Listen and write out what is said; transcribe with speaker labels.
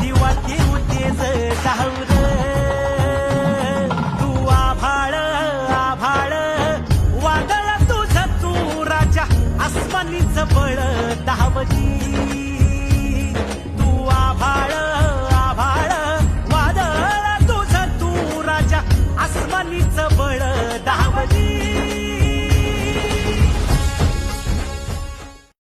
Speaker 1: दिवा देऊ तेज जाऊ धावली